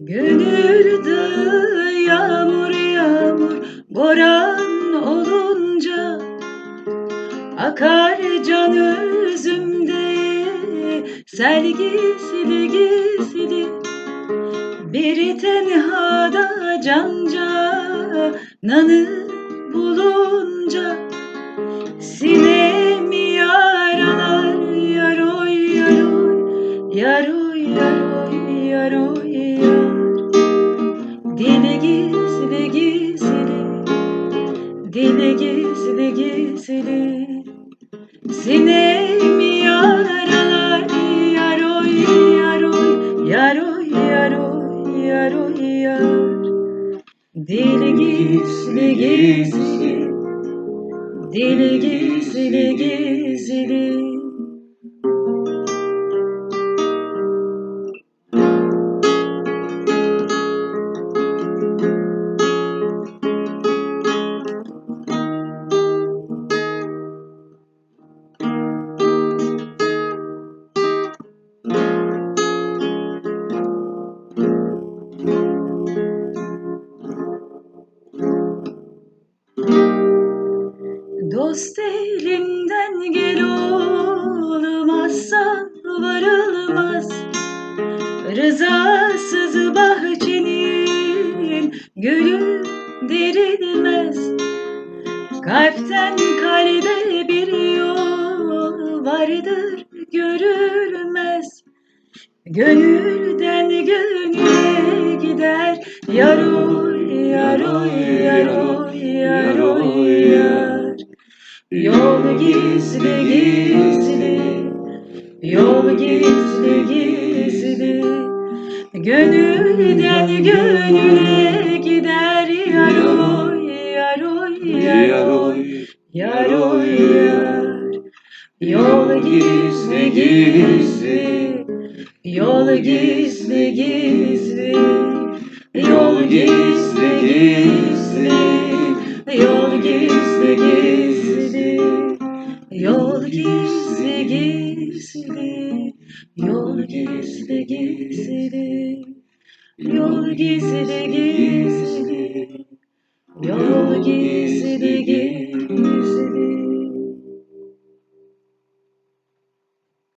Gönülde yağmur yağmur boran olunca Akar can özümde sel gizli gizli. Biri tenhada can cananı bulunca Dili gizli gizli. Dili gizli gizli. Sinemi yaralar yaroy yaroy Yaroy yaroy yaroy yar. Dili gizli gizli. Dili gizli gizli Dost elinden gel olmazsa varılmaz. Rızasız bahçenin gülü derilmez. Kalpten kalbe bir yol vardır görülmez. Gönülden gönüle gider yaroy yaroy yaroy yaroy yar Yol gizli gizli. Yol gizli gizli. Gönülden gönüle gider yaroy yaroy yaroy. Yaroy yar. Yol gizli gizli. Yol gizli gizli. Yol gizli gizli. Yol gizli gizli Yol gizli. gizli Yol gizli gizli. Yol gizli gizli Yol gizli